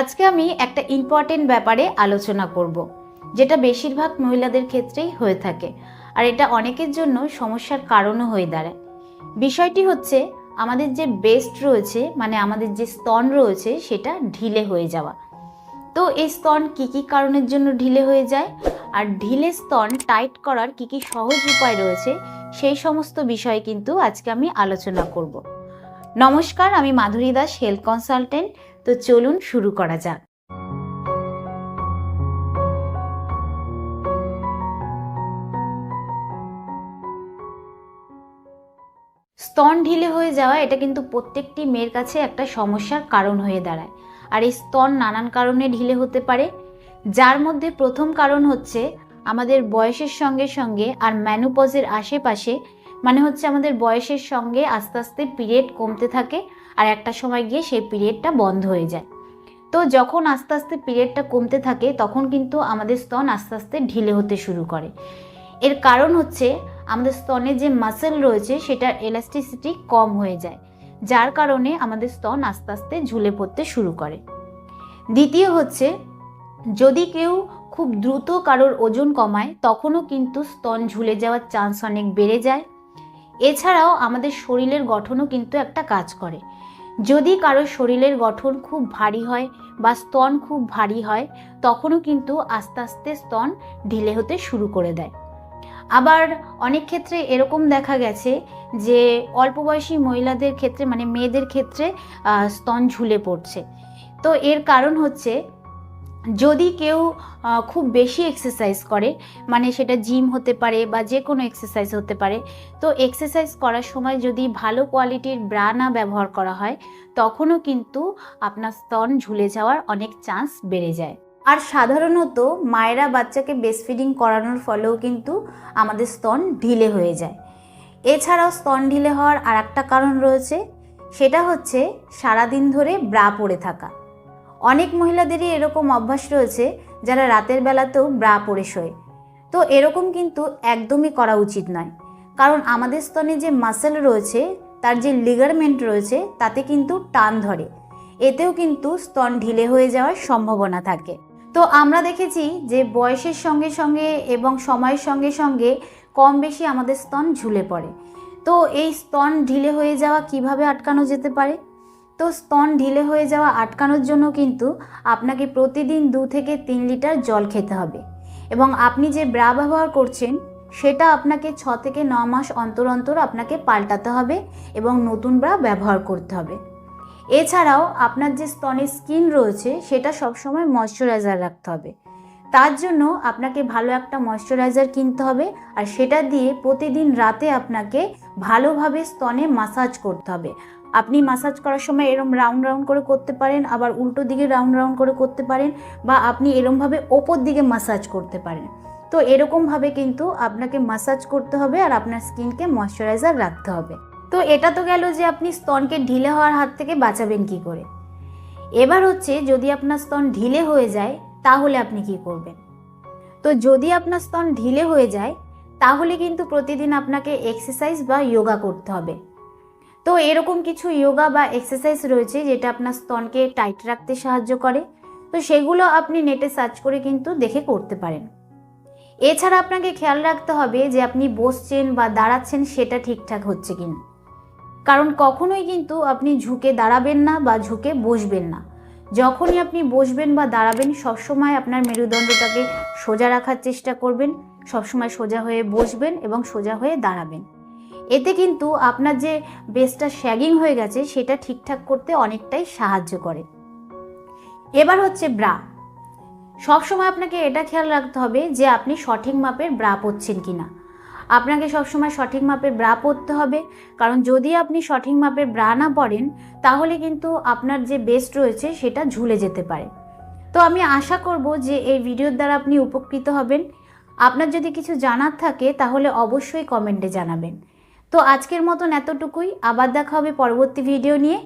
আজকে আমি একটা ইম্পর্টেন্ট ব্যাপারে আলোচনা করব, যেটা বেশিরভাগ মহিলাদের ক্ষেত্রেই হয়ে থাকে, আর এটা অনেকের জন্য সমস্যার কারণও হয়ে দাঁড়ায়। বিষয়টি হচ্ছে, আমাদের যে বেস্ট রয়েছে মানে আমাদের যে স্তন রয়েছে, সেটা ঢিলে হয়ে যাওয়া। তো এই স্তন কি কি কারণের জন্য ঢিলে হয়ে যায়, আর ঢিলে স্তন টাইট করার কি কি সহজ উপায় রয়েছে, সেই সমস্ত বিষয়ে কিন্তু আজকে আমি আলোচনা করব। নমস্কার, আমি মাধুরী দাস হেলথ কনসালটেন্ট তো চলুন শুরু করা যাক। স্তন ঢিলে হয়ে যাওয়া এটা কিন্তু প্রত্যেকটি মেয়ের কাছে একটা সমস্যার কারণ হয়ে দাঁড়ায়। আর এই স্তন নানান কারণে ঢিলে হতে পারে। যার মধ্যে প্রথম কারণ হচ্ছে আমাদের বয়সের সঙ্গে সঙ্গে আর ম্যানুপজের আশেপাশে মানে হচ্ছে আমাদের বয়সের সঙ্গে আস্তে আস্তে পিরিয়ড কমতে থাকে। আর একটা সময় গিয়ে সেই পিরিয়ডটা বন্ধ হয়ে যায়। তো যখন আস্তে আস্তে পিরিয়ডটা কমতে থাকে, তখন কিন্তু আমাদের স্তন আস্তে আস্তে ঢিলে হতে শুরু করে। এর কারণ হচ্ছে, আমাদের স্তনে যে মাসেল রয়েছে, সেটার এলাস্টিসিটি কম হয়ে যায়, যার কারণে আমাদের স্তন আস্তে আস্তে ঝুলে পড়তে শুরু করে। দ্বিতীয় হচ্ছে, যদি কেউ খুব দ্রুত কারোর ওজন কমায়, তখনও কিন্তু স্তন ঝুলে যাওয়ার চান্স অনেক বেড়ে যায়। এছাড়াও আমাদের শরীরের গঠনও কিন্তু একটা কাজ করে। যদি কারও শরীরের গঠন খুব ভারী হয় বা স্তন খুব ভারী হয়, তখনও কিন্তু আস্তে আস্তে স্তন ঢিলে হতে শুরু করে দেয়। আবার অনেক ক্ষেত্রে এরকম দেখা গেছে যে অল্প বয়সী মহিলাদের ক্ষেত্রে মানে মেয়েদের ক্ষেত্রে স্তন ঝুলে পড়ছে। তো এর কারণ হচ্ছে যদি কেউ খুব বেশি এক্সারসাইজ করে মানে সেটা জিম হতে পারে বা যে কোনো এক্সারসাইজ হতে পারে, তো এক্সারসাইজ করার সময় যদি ভালো কোয়ালিটির ব্রা না ব্যবহার করা হয়, তখনও কিন্তু আপনার স্তন ঝুলে যাওয়ার অনেক চান্স বেড়ে যায়। আর সাধারণত মায়েরা বাচ্চাকে বেস্ট ফিডিং করানোর ফলেও কিন্তু আমাদের স্তন ঢিলে হয়ে যায়। এছাড়াও স্তন ঢিলে হওয়ার আর একটা কারণ রয়েছে, সেটা হচ্ছে সারাদিন ধরে ব্রা পরে থাকা। অনেক মহিলাদেরই এরকম অভ্যাস রয়েছে যারা রাতের বেলাতেও ব্রা পরে শোয়। তো এরকম কিন্তু একদমই করা উচিত নয়। কারণ আমাদের স্তনে যে মাসেল রয়েছে, তার যে লিগারমেন্ট রয়েছে, তাতে কিন্তু টান ধরে। এতেও কিন্তু স্তন ঢিলে হয়ে যাওয়ার সম্ভাবনা থাকে। তো আমরা দেখেছি যে বয়সের সঙ্গে সঙ্গে এবং সময়ের সঙ্গে সঙ্গে কম বেশি আমাদের স্তন ঝুলে পড়ে। তো এই স্তন ঢিলে হয়ে যাওয়া কীভাবে আটকানো যেতে পারে? তো স্তন ঢিলে হয়ে যাওয়া আটকানোর জন্য কিন্তু আপনাকে প্রতিদিন দু থেকে তিন লিটার জল খেতে হবে। এবং আপনি যে ব্রা ব্যবহার করছেন, সেটা আপনাকে ছ থেকে ন মাস অন্তর অন্তর আপনাকে পাল্টাতে হবে এবং নতুন ব্রা ব্যবহার করতে হবে। এছাড়াও আপনার যে স্তনের স্কিন রয়েছে, সেটা সবসময় ময়শ্চারাইজার রাখতে হবে। তার জন্য আপনাকে ভালো একটা ময়শ্চারাইজার কিনতে হবে আর সেটা দিয়ে প্রতিদিন রাতে আপনাকে ভালোভাবে স্তনে মাসাজ করতে হবে। আপনি মাসাজ করার সময় এরম রাউন্ড রাউন্ড করে করতে পারেন, আবার উল্টো দিকে রাউন্ড রাউন্ড করে করতে পারেন বা আপনি এরমভাবে ওপর দিকে মাসাজ করতে পারেন। তো এরকমভাবে কিন্তু আপনাকে মাসাজ করতে হবে আর আপনার স্কিনকে ময়শ্চারাইজার রাখতে হবে। তো এটা তো গেল যে আপনি স্তনকে ঢিলে হওয়ার হাত থেকে বাঁচাবেন কি করে? এবার হচ্ছে যদি আপনার স্তন ঢিলে হয়ে যায়, তাহলে আপনি কি করবেন? তো যদি আপনার স্তন ঢিলে হয়ে যায়, তাহলে কিন্তু প্রতিদিন আপনাকে এক্সারসাইজ বা যোগা করতে হবে। তো এরকম কিছু যোগা বা এক্সারসাইজ রয়েছে যেটা আপনার স্তনকে টাইট রাখতে সাহায্য করে। তো সেগুলো আপনি নেটে সার্চ করে কিন্তু দেখে করতে পারেন। এছাড়া আপনাকে খেয়াল রাখতে হবে যে আপনি বসছেন বা দাঁড়াচ্ছেন সেটা ঠিকঠাক হচ্ছে কিনা। কারণ কখনোই কিন্তু আপনি ঝুঁকে দাঁড়াবেন না বা ঝুঁকে বসবেন না। যখনই আপনি বসবেন বা দাঁড়াবেন, সবসময় আপনার মেরুদণ্ডটাকে সোজা রাখার চেষ্টা করবেন, সবসময় সোজা হয়ে বসবেন এবং সোজা হয়ে দাঁড়াবেন। এতে কিন্তু আপনার যে বেসটা শ্যাগিং হয়ে গেছে, সেটা ঠিকঠাক করতে অনেকটাই সাহায্য করে। এবার হচ্ছে ব্রা সবসময় আপনাকে এটা খেয়াল রাখতে হবে যে আপনি সঠিক মাপের ব্রা পরছেন কি না আপনাকে সবসময় সঠিক মাপের ব্রা পরতে হবে, কারণ যদি আপনি সঠিক মাপের ব্রা না পরেন, তাহলে কিন্তু আপনার যে বেস্ট রয়েছে, সেটা ঝুলে যেতে পারে। তো আমি আশা করব যে এই ভিডিওর দ্বারা আপনি উপকৃত হবেন। আপনার যদি কিছু জানার থাকে, তাহলে অবশ্যই কমেন্টে জানাবেন। তো আজকের মতন এতটুকুই। আবার দেখা হবে পরবর্তী ভিডিও নিয়ে।